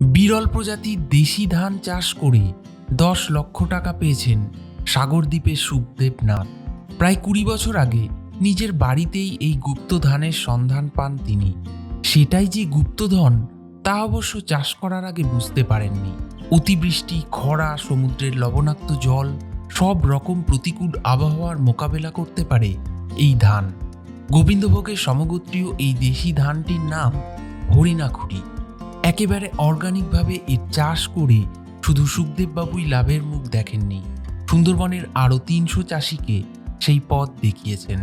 বিরল প্রজাতির দেশি ধান চাষ করে দশ লক্ষ টাকা পেয়েছেন সাগরদ্বীপের সুখদেব নাথ। প্রায় কুড়ি বছর আগে নিজের বাড়িতেই এই গুপ্ত ধানের সন্ধান পান তিনি। সেটাই যে গুপ্তধন তা অবশ্য চাষ করার আগে বুঝতে পারেননি। অতিবৃষ্টি, খরা, সমুদ্রের লবণাক্ত জল, সব রকম প্রতিকূল আবহাওয়ার মোকাবেলা করতে পারে এই ধান। গোবিন্দভোগের সমগোত্রীয় এই দেশি ধানটির নাম হরিণাখুরি একেবারে অর্গানিকভাবে এর চাষ করে শুধু সুখদেববাবুই লাভের মুখ দেখেননি। সুন্দরবনের আরও তিনশো চাষিকে সেই পথ দেখিয়েছেন।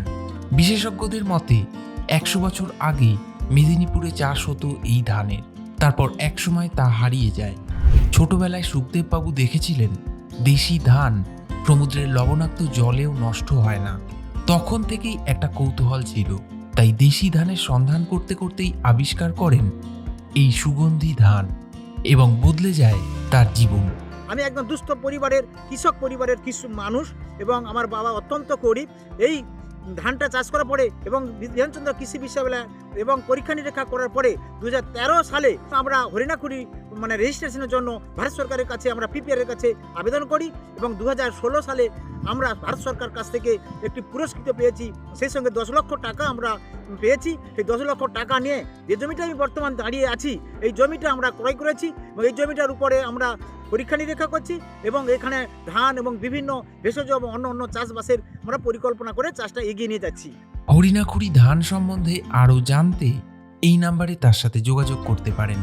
বিশেষজ্ঞদের মতে, একশো বছর আগে মেদিনীপুরে চাষ হতো এই ধানের। তারপর একসময় তা হারিয়ে যায়। ছোটবেলায় সুখদেববাবু দেখেছিলেন, দেশি ধান সমুদ্রের লবণাক্ত জলেও নষ্ট হয় না। তখন থেকেই একটা কৌতূহল ছিল। তাই দেশি ধানের সন্ধান করতে করতেই আবিষ্কার করেন এই সুগন্ধি ধান এবং বদলে যায় তার জীবন। আমি একদম দুস্থ পরিবারের কৃষক পরিবারের কিছু মানুষ এবং আমার বাবা অত্যন্ত গরিব। এই ধানটা চাষ করার পরে এবং বিধানচন্দ্র কৃষি বিশ্ববিদ্যালয় এবং পরীক্ষা নিরীক্ষা করার পরে দু হাজার তেরো সালে আমরা হরিণাকুড়ি মানে রেজিস্ট্রেশনের জন্য ভারত সরকারের কাছে আমরা পিপিআর এর কাছে আবেদন করি এবং দু হাজার ষোলো সালে আমরা ভারত সরকার কাছ থেকে একটি পুরস্কৃত পেয়েছি। সেই সঙ্গে দশ লক্ষ টাকা আমরা পেয়েছি। সেই দশ লক্ষ টাকা নিয়ে যে জমিটা আমি বর্তমান দাঁড়িয়ে আছি, এই জমিটা আমরা ক্রয় করেছি এবং এই জমিটার উপরে আমরা পরীক্ষা নিরীক্ষা করছি এবং এখানে ধান এবং বিভিন্ন ভেষজ এবং অন্য অন্য চাষবাসের আমরা পরিকল্পনা করে চাষটা এগিয়ে নিয়ে যাচ্ছি। হরিণাখুরি ধান সম্বন্ধে আরও জানতে এই নাম্বারে তার সাথে যোগাযোগ করতে পারেন।